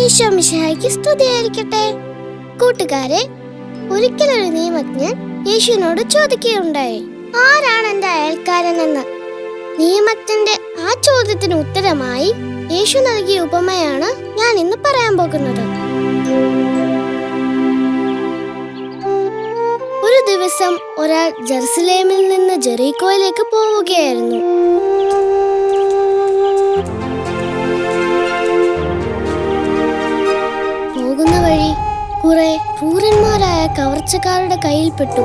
മിശിഹായ്ക്ക് സ്തുതിയായിരിക്കട്ടെ. കൂട്ടുകാരെ ഒരിക്കലൊരു നിയമജ്ഞൻ യേശുവിനോട് ചോദിക്കുകയുണ്ടായി ആരാണ് എന്റെ അയൽക്കാരനെന്ന്? നിയമജ്ഞന്റെ ആ ചോദ്യത്തിന് ഉത്തരമായി യേശു നൽകിയ ഉപമയാണ് ഞാൻ ഇന്ന് പറയാൻ പോകുന്നത്. ഒരു ദിവസം ഒരാൾ ജെറുസലേമിൽ നിന്ന് ജെറീക്കോയിലേക്ക് പോവുകയായിരുന്നു. കവർച്ചക്കാരുടെ കയ്യിൽപ്പെട്ടു.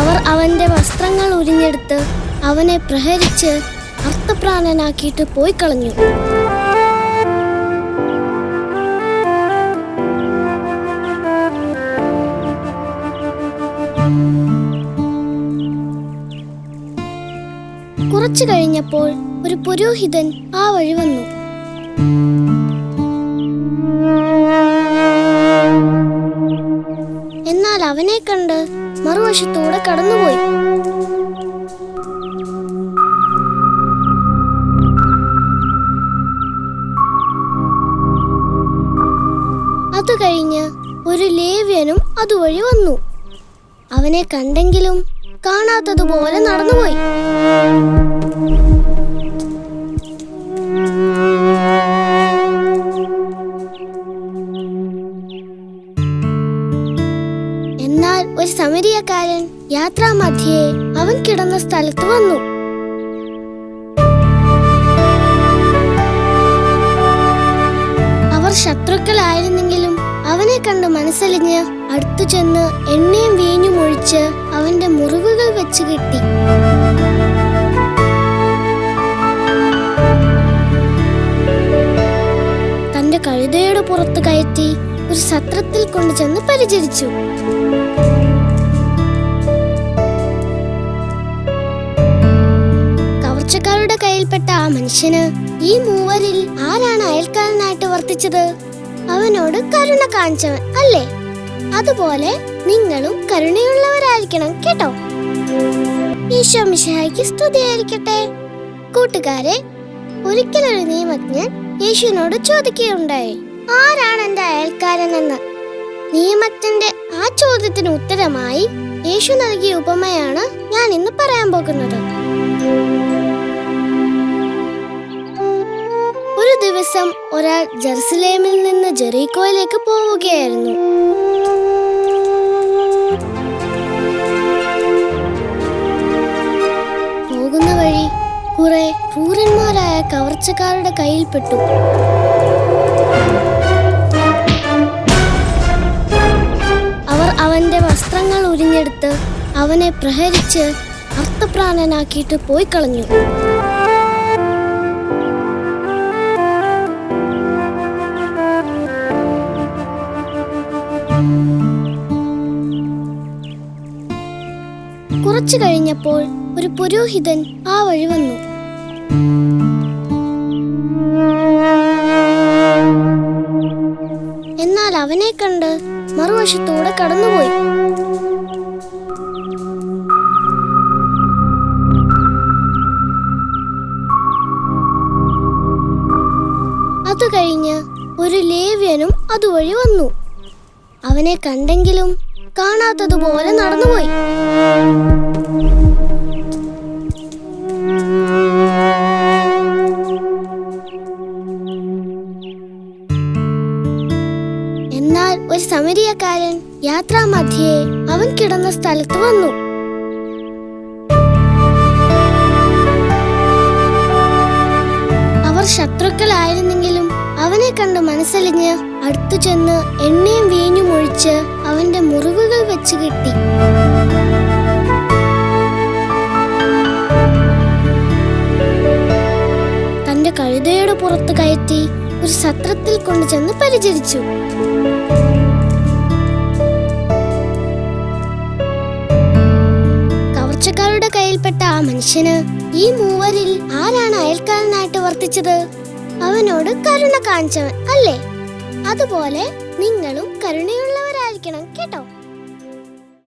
അവർ അവന്റെ വസ്ത്രങ്ങൾ ഉരിഞ്ഞെടുത്ത് അവനെ പ്രഹരിച്ച് അർത്ഥപ്രാണനാക്കിയിട്ട് പോയി കളഞ്ഞു. കുറച്ചു കഴിഞ്ഞപ്പോൾ ഒരു പുരോഹിതൻ ആ വഴി വന്നു. കണ്ട് മറുവശത്തൂടെ കടന്നുപോയി. അത് കഴിഞ്ഞ് ഒരു ലേവ്യനും അതുവഴി വന്നു. അവനെ കണ്ടെങ്കിലും കാണാത്തതുപോലെ നടന്നുപോയി. ഒരു സമരിയക്കാരൻ യാത്രാമധ്യേ അവൻ കിടന്ന സ്ഥലത്ത് വന്നു. അവർ ശത്രുക്കളായിരുന്നെങ്കിലും അവനെ കണ്ട് മനസ്സലിഞ്ഞ് അടുത്തു ചെന്ന് എണ്ണയും വീഞ്ഞും ഒഴിച്ച് അവന്റെ മുറിവുകൾ വെച്ച് കെട്ടി. തന്റെ കഴുതയുടെ പുറത്ത് കയറ്റി ഒരു സത്രത്തിൽ കൊണ്ടുചെന്ന് പരിചരിച്ചു. മനുഷ്യന് ഈ മൂവരിൽ ആരാണ് അയൽക്കാരനായിട്ട് വർത്തിച്ചത്? അവനോട് കരുണ കാണിച്ചവൻ അല്ലേ? അതുപോലെ നിങ്ങളും കരുണയുള്ളവരായിരിക്കണം കേട്ടോ. ഈശോ മിശായിക്ക് സ്തുതിയായിരിക്കട്ടെ. കൂട്ടുകാരെ ഒരിക്കലൊരു നിയമജ്ഞൻ യേശുവിനോട് ചോദിക്കുകയുണ്ടായി ആരാണ് എന്റെ അയൽക്കാരനെന്ന്? നിയമജ്ഞന്റെ ആ ചോദ്യത്തിന് ഉത്തരമായി യേശു നൽകിയ ഉപമയാണ് ഞാൻ ഇന്ന് പറയാൻ പോകുന്നത്. ദിവസം ഒരാൾ ജെറുസലേമിൽ നിന്ന് ജെറീക്കോയിലേക്ക് പോവുകയായിരുന്നു. പോകുന്ന വഴി കുറെ ക്രൂരന്മാരായ കവർച്ചക്കാരുടെ കയ്യിൽപ്പെട്ടു. അവർ അവന്റെ വസ്ത്രങ്ങൾ ഉരിഞ്ഞെടുത്ത് അവനെ പ്രഹരിച്ച് അർത്ഥപ്രാണനാക്കിയിട്ട് പോയി കുറച്ചു കഴിഞ്ഞപ്പോൾ ഒരു പുരോഹിതൻ ആ വഴി വന്നു. എന്നാൽ അവനെ കണ്ട് മറുവശത്തൂടെ കടന്നുപോയി. അത് കഴിഞ്ഞ് ഒരു ലേവ്യനും അതുവഴി വന്നു. അവനെ കണ്ടെങ്കിലും കാണാത്തതുപോലെ നടന്നുപോയി. സമരിയക്കാരൻ യാത്രാമധ്യേ അവൻ കിടന്ന സ്ഥലത്ത് വന്നു. അവർ ശത്രുക്കളായിരുന്നെങ്കിലും അവനെ കണ്ട് മനസ്സലിഞ്ഞ് അടുത്തു ചെന്ന് എണ്ണയും വീഞ്ഞും ഒഴിച്ച് അവന്റെ മുറിവുകൾ വെച്ച് കെട്ടി. തന്റെ കഴുതയുടെ പുറത്ത് കയറ്റി ഒരു സത്രത്തിൽ കൊണ്ടുചെന്ന് പരിചരിച്ചു. മനുഷ്യന് ഈ മൂവരിൽ ആരാണ് അയൽക്കാരനായിട്ട് വർത്തിച്ചത്? അവനോട് കരുണ കാണിച്ചവൻ അല്ലേ? അതുപോലെ നിങ്ങളും കരുണയുള്ളവരായിരിക്കണം